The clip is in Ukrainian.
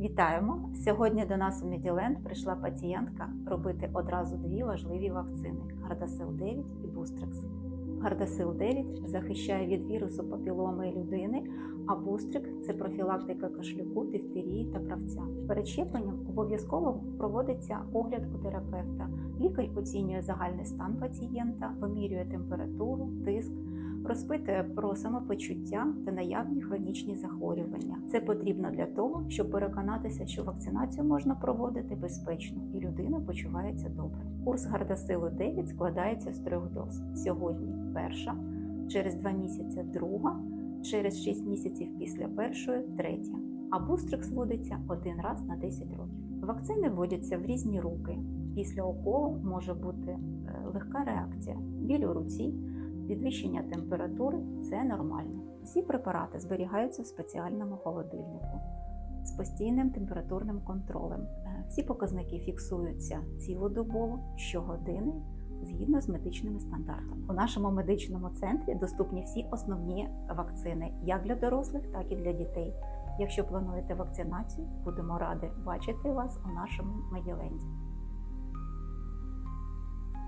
Вітаємо! Сьогодні до нас у Меділенд прийшла пацієнтка робити одразу дві важливі вакцини: Гардасил 9 і Бустрекс. Гардасил 9 захищає від вірусу папіломи людини, а Бустрик це профілактика кашлюку, дифтерії та правця. Перед щепленням обов'язково проводиться огляд у терапевта. Лікар оцінює загальний стан пацієнта, вимірює температуру, тиск, розпитує про самопочуття та наявні хронічні захворювання. Це потрібно для того, щоб переконатися, що вакцинацію можна проводити безпечно і людина почувається добре. Курс Гардасилу 9 складається з трьох доз. Сьогодні перша, через два місяці друга, через 6 місяців після першої третя. А бустрикс вводиться один раз на 10 років. Вакцини вводяться в різні руки. Після уколу може бути е, легка реакція, біль у руці, підвищення температури це нормально. Всі препарати зберігаються в спеціальному холодильнику з постійним температурним контролем. Е, Всі показники фіксуються цілодобово щогодини згідно з медичними стандартами. У нашому медичному центрі доступні всі основні вакцини як для дорослих, так і для дітей. Якщо плануєте вакцинацію, будемо раді бачити вас у нашому меділенді.